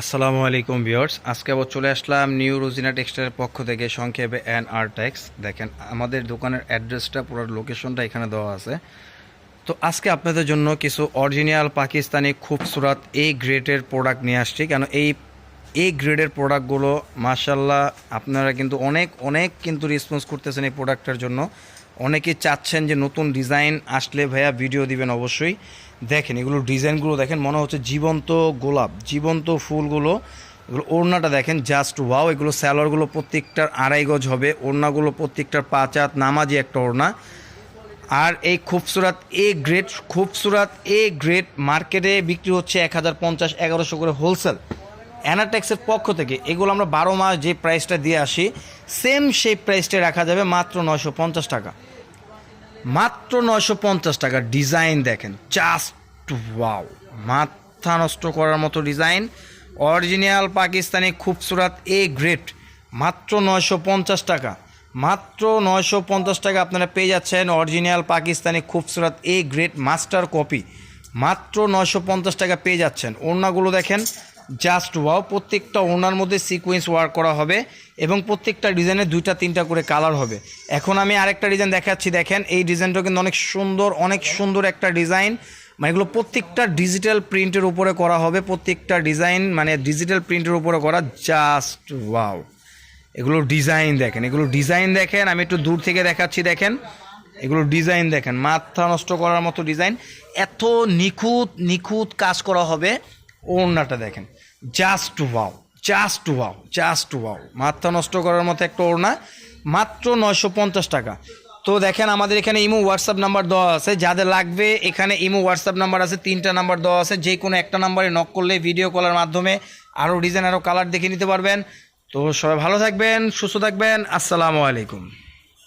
আসসালামু আলাইকুম ভিউয়ার্স। আজকে আবার চলে আসলাম নিউ রোজিনা টেক্সটাইলের পক্ষ থেকে সংক্ষেপে এন আর টেক্স দেখেন, আমাদের দোকানের অ্যাড্রেসটা, পুরো লোকেশনটা এখানে দেওয়া আছে। তো আজকে আপনাদের জন্য কিছু অরিজিনাল পাকিস্তানি খুবসুরাত এ গ্রেডের প্রোডাক্ট নিয়ে আসছি। কেন, এই এ গ্রেডের প্রোডাক্টগুলো মার্শাল্লাহ আপনারা কিন্তু অনেক অনেক কিন্তু রেসপন্স করতেছেন এই প্রোডাক্টের জন্য। অনেকে চাচ্ছেন যে নতুন ডিজাইন আসলে ভাইয়া ভিডিও দিবেন অবশ্যই। দেখেন এগুলো ডিজাইনগুলো দেখেন, মনে হচ্ছে জীবন্ত গোলাপ, জীবন্ত ফুলগুলো। এগুলো ওড়নাটা দেখেন জাস্ট ওয়াও এগুলো স্যালোয়ারগুলো প্রত্যেকটার আড়াই গজ হবে, ওড়নাগুলো প্রত্যেকটার পাঁচ হাত নামাজি একটা ওড়না। আর এই খুবসুরাত এ গ্রেড খুবসুরাত এ গ্রেড মার্কেটে বিক্রি হচ্ছে এক হাজার পঞ্চাশ, এগারোশো করে হোলসেল অ্যানাটেক্সের পক্ষ থেকে এগুলো আমরা বারো মাস যে প্রাইসটা দিয়ে আসি সেম সেই প্রাইসটা রাখা যাবে মাত্র নয়শো পঞ্চাশ টাকা। মাত্র নয়শো পঞ্চাশ টাকা ডিজাইন দেখেন জাস্ট ওয়াও মাথা নষ্ট করার মতো ডিজাইন অরিজিনাল পাকিস্তানি খুবসুরাত এ গ্রেড মাত্র নয়শো পঞ্চাশ টাকা, মাত্র নয়শো পঞ্চাশ টাকা আপনারা পেয়ে যাচ্ছেন অরিজিনাল পাকিস্তানি খুবসুরাত এ গ্রেড মাস্টার কপি মাত্র নয়শো পঞ্চাশ টাকা পেয়ে যাচ্ছেন। ওড়নাগুলো দেখেন জাস্ট ওয়াও প্রত্যেকটা ওনার মধ্যে সিকোয়েন্স ওয়ার্ক করা হবে এবং প্রত্যেকটা ডিজাইনে দুইটা, তিনটা করে কালার হবে। এখন আমি আরেকটা ডিজাইন দেখাচ্ছি, দেখেন, এই ডিজাইনটা কিন্তু অনেক সুন্দর অনেক সুন্দর একটা ডিজাইন মানে এগুলো প্রত্যেকটা ডিজিটাল প্রিন্টের উপরে করা হবে, প্রত্যেকটা ডিজাইন মানে ডিজিটাল প্রিন্টের উপরে করা জাস্ট ওয়াও এগুলো ডিজাইন দেখেন, এগুলো ডিজাইন দেখেন, আমি একটু দূর থেকে দেখাচ্ছি, দেখেন। এগুলো ডিজাইন দেখেন, মাথা নষ্ট করার মতো ডিজাইন এত নিখুঁত নিখুঁত কাজ করা হবে। ওড়নাটা দেখেন। Just wow just wow just wow মাথা নষ্ট করার মতো একটা ওড়না, মাত্র নয়শো পঞ্চাশ টাকা। তো দেখেন আমাদের এখানে ইমো হোয়াটসঅ্যাপ নাম্বার দেওয়া আছে, যাদের লাগবে এখানে ইমো হোয়াটসঅ্যাপ নাম্বার আছে, তিনটা নাম্বার দেওয়া আছে, যে কোনো একটা নাম্বারে নক করলে ভিডিও কলের মাধ্যমে আরও ডিজাইন আরও কালার দেখে নিতে পারবেন। তো সবাই ভালো থাকবেন, সুস্থ থাকবেন, আসসালামু আলাইকুম।